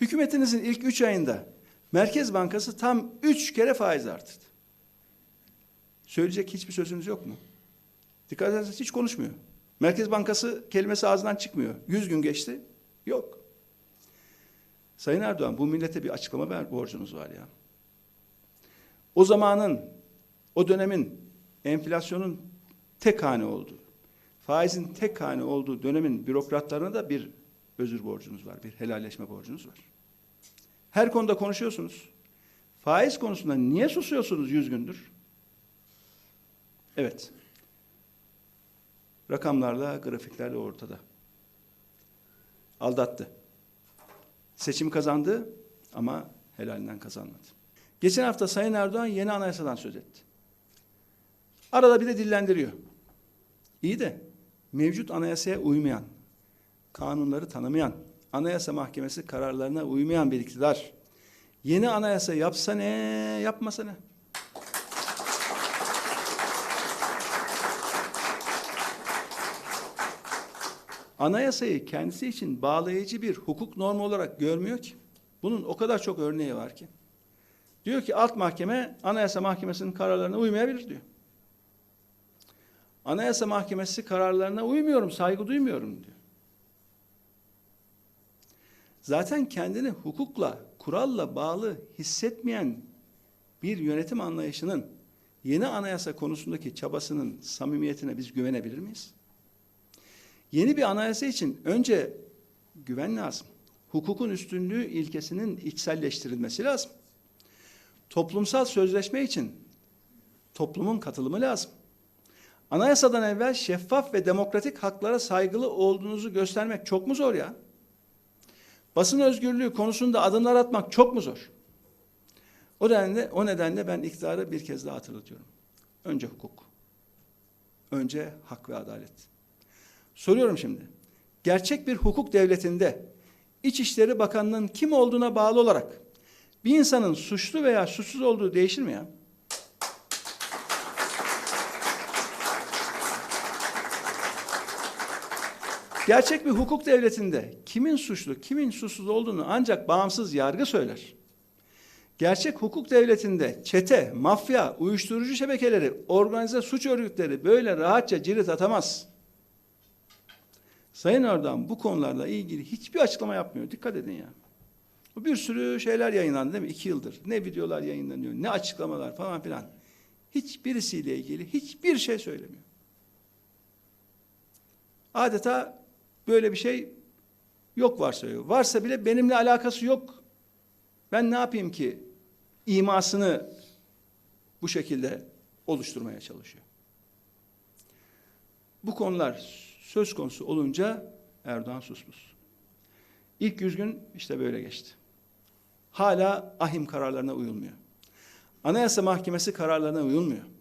Hükümetinizin ilk üç ayında Merkez Bankası tam üç kere faiz artırdı. Söyleyecek hiçbir sözünüz yok mu? Dikkat ederseniz hiç konuşmuyor. Merkez Bankası kelimesi ağzından çıkmıyor. Yüz gün geçti. Yok. Sayın Erdoğan bu millete bir açıklama ver borcunuz var ya. O zamanın, o dönemin enflasyonun tek hane olduğu, faizin tek hane olduğu dönemin bürokratlarına da bir özür borcunuz var, bir helalleşme borcunuz var. Her konuda konuşuyorsunuz. Faiz konusunda niye susuyorsunuz yüz gündür? Evet. Rakamlarla, grafiklerle ortada. Aldattı. Seçim kazandı ama helalinden kazanmadı. Geçen hafta Sayın Erdoğan yeni anayasadan söz etti. Arada bir de dillendiriyor. İyi de mevcut anayasaya uymayan, kanunları tanımayan, anayasa mahkemesi kararlarına uymayan bir iktidar yeni anayasa yapsa ne, yapmasa ne? Anayasayı kendisi için bağlayıcı bir hukuk normu olarak görmüyor ki. Bunun o kadar çok örneği var ki. Diyor ki alt mahkeme Anayasa Mahkemesi'nin kararlarına uymayabilir diyor. Anayasa Mahkemesi kararlarına uymuyorum, saygı duymuyorum diyor. Zaten kendini hukukla, kuralla bağlı hissetmeyen bir yönetim anlayışının yeni anayasa konusundaki çabasının samimiyetine biz güvenebilir miyiz? Yeni bir anayasa için önce güven lazım. Hukukun üstünlüğü ilkesinin içselleştirilmesi lazım. Toplumsal sözleşme için toplumun katılımı lazım. Anayasadan evvel şeffaf ve demokratik haklara saygılı olduğunuzu göstermek çok mu zor ya? Basın özgürlüğü konusunda adımlar atmak çok mu zor? O nedenle, o nedenle ben iktidarı bir kez daha hatırlatıyorum. Önce hukuk. Önce hak ve adalet. Soruyorum şimdi. Gerçek bir hukuk devletinde İçişleri Bakanlığı'nın kim olduğuna bağlı olarak bir insanın suçlu veya suçsuz olduğu değişir mi ya? Gerçek bir hukuk devletinde kimin suçlu, kimin suçsuz olduğunu ancak bağımsız yargı söyler. Gerçek hukuk devletinde çete, mafya, uyuşturucu şebekeleri, organize suç örgütleri böyle rahatça cirit atamaz. Sayın Erdoğan bu konularla ilgili hiçbir açıklama yapmıyor. Dikkat edin ya. Bir sürü şeyler yayınlandı değil mi? İki yıldır. Ne videolar yayınlanıyor, ne açıklamalar falan filan. Hiçbirisiyle ilgili hiçbir şey söylemiyor. Adeta böyle bir şey yok varsayıyor. Varsa bile benimle alakası yok. Ben ne yapayım ki imasını bu şekilde oluşturmaya çalışıyor. Bu konular söz konusu olunca Erdoğan susmuş. İlk yüz gün işte böyle geçti. Hala ahim kararlarına uyulmuyor. Anayasa Mahkemesi kararlarına uyulmuyor.